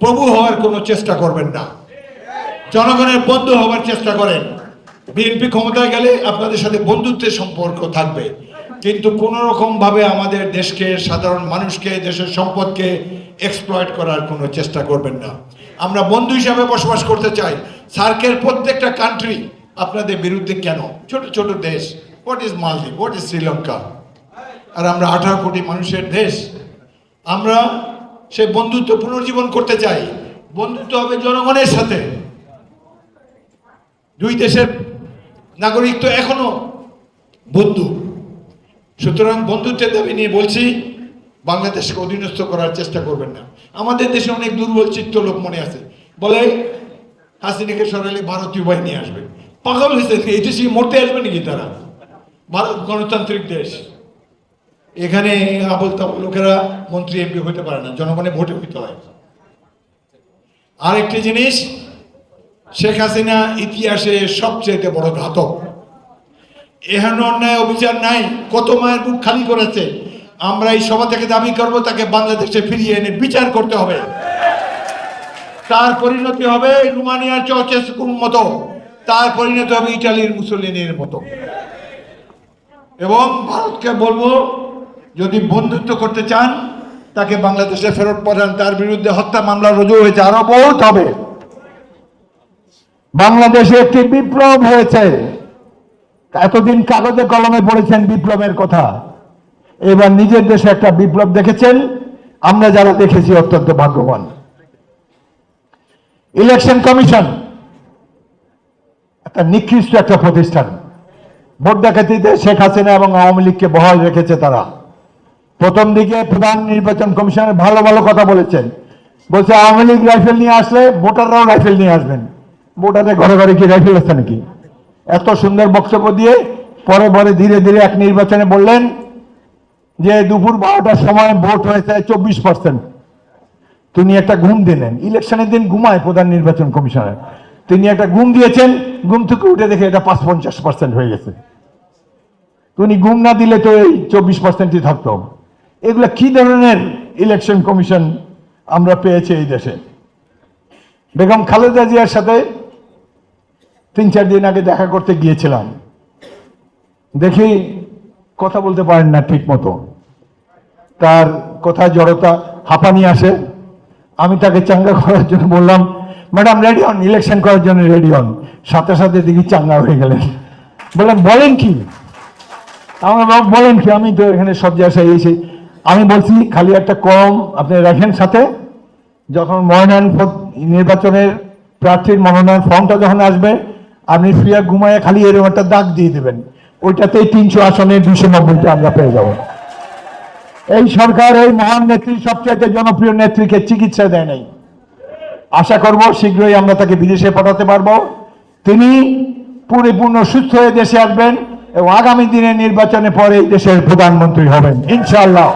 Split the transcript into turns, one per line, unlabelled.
প্রভু হওয়ার কোনো চেষ্টা করবেন না। জনগণের বন্ধু হওয়ার চেষ্টা করেন। বিএনপি ক্ষমতায় গেলে আপনাদের সাথে বন্ধুত্বের সম্পর্ক থাকবে। কিন্তু কোনো রকম ভাবে আমাদের দেশকে, সাধারণ মানুষকে, দেশের সম্পদকে এক্সপ্লয়েট করার কোনো চেষ্টা করবেন না। আমরা বন্ধু হিসাবে বসবাস করতে চাই। সার্কের প্রত্যেকটা কান্ট্রি আপনাদের বিরুদ্ধে কেন? ছোট ছোট দেশ। What is Maldives what is Sri Lanka আর আমরা আঠারো কোটি মানুষের দেশ। আমরা সে বন্ধুত্ব পুনর্জীবন করতে চাই বন্ধুত্ব হবে জনগণের সাথে। দুই দেশের নাগরিক তো এখনও বন্ধু। সুতরাং বন্ধুত্বের দাবি নিয়ে বলছি, বাংলাদেশকে অধীনস্থ করার চেষ্টা করবেন না। আমাদের দেশে অনেক দুর্বল চিত্ত লোক মনে আছে। বলে হাসিনাকে সরালে ভারতীয় বাহিনী আসবে। পাগল হয়েছে, এই দেশে মরতে আসবে নাকি তারা? ভারত গণতান্ত্রিক দেশ। এখানে আবল লোকেরা মন্ত্রী এমপি হতে পারে না জনগণে ভোটে হইতে হয়। আরেকটি জিনিস, শেখ হাসিনা ইতিহাসে সবচেয়ে বড় ঘাতক। এহেন অন্যায় অভিযান নাই, কত মায়ের বুক খালি করেছে। আমরা এই সভা থেকে দাবি করব, তাকে বাংলাদেশে ফিরিয়ে এনে বিচার করতে হবে। তার পরিণতি হবে রুমানিয়ার চৌচেস্কুর মতো, তার পরিণতি হবে ইটালির মুসলিনের মতো। এবং ভারতকে বলব যদি বন্ধুত্ব করতে চান, তাকে বাংলাদেশে ফেরত পাঠান। তার বিরুদ্ধে হত্যা মামলা রুজু হয়েছে, আরও বহুত হবে।
বাংলাদেশে একটি বিপ্লব হয়েছে। এতদিন কাগজে কলমে পড়েছেন বিপ্লবের কথা। এবার নিজের দেশে একটা বিপ্লব দেখেছেন। আমরা যারা দেখেছি অত্যন্ত ভাগ্যবান। ইলেকশন কমিশন, একটা নিকৃষ্ট একটা প্রতিষ্ঠান। ভোট ডাকাতিতে শেখ হাসিনা এবং আওয়ামী লীগকে বহাল রেখেছে তারা। প্রথম দিকে প্রধান নির্বাচন কমিশনের ভালো ভালো কথা বলেছেন। বলছে, আওয়ামী লীগ রাইফেল নিয়ে আসলে ভোটাররাও রাইফেল নিয়ে আসবেন। ভোটারের ঘরে ঘরে কি রাইফেল আছে নাকি? এত সুন্দর বক্তব্য দিয়ে পরে পরে ধীরে ধীরে এক নির্বাচনে বললেন যে, দুপুর বারোটার সময় ভোট হয়েছে চব্বিশ পার্সেন্ট তিনি একটা ঘুম দিলেন। ইলেকশনের দিন ঘুমায় প্রধান নির্বাচন কমিশনার। তিনি একটা ঘুম দিয়েছেন, ঘুম থেকে উঠে দেখে এটা পাঁচ পঞ্চাশ পার্সেন্ট হয়ে গেছে। উনি ঘুম না দিলে তো এই চব্বিশ পার্সেন্টই থাকতো। এগুলো কি ধরনের ইলেকশন কমিশন আমরা পেয়েছি এই দেশে? বেগম খালেদা জিয়ার সাথে তিন চার দিন আগে দেখা করতে গিয়েছিলাম। দেখি কথা বলতে পারেন না ঠিক মতো তার কোথায় জড়তা হাঁপানি আসে। আমি তাকে চাঙ্গা করার জন্য বললাম, ম্যাডাম রেডি হন ইলেকশন করার জন্য রেডি হন সাথে সাথে দেখি চাঙ্গা হয়ে গেলেন। বললাম, বলেন কি? আমার বলেন কি, আমি তো এখানে সব জায়গায় এসেছি আমি বলছি খালি একটা কম আপনি রাখেন সাথে। যখন মনোনয়ন নির্বাচনের প্রার্থীর মনোনয়ন ফর্মটা যখন আসবে, আপনি ফ্রিয়া ঘুমায় খালি এরকম একটা দাগ দিয়ে দেবেন। ওইটাতেই তিনশো আসনে দুশো নব্বইটা আমরা পেয়ে যাব। এই সরকার, এই মহান নেত্রী সবচাইতে জনপ্রিয় নেত্রীকে চিকিৎসা দেয় নাই। আশা করব শীঘ্রই আমরা তাকে বিদেশে পাঠাতে পারব। তিনি পরিপূর্ণ সুস্থ হয়ে দেশে আসবেন এবং আগামী দিনে নির্বাচনে পরে দেশের প্রধানমন্ত্রী হবেন। ইনশাআল্লাহ।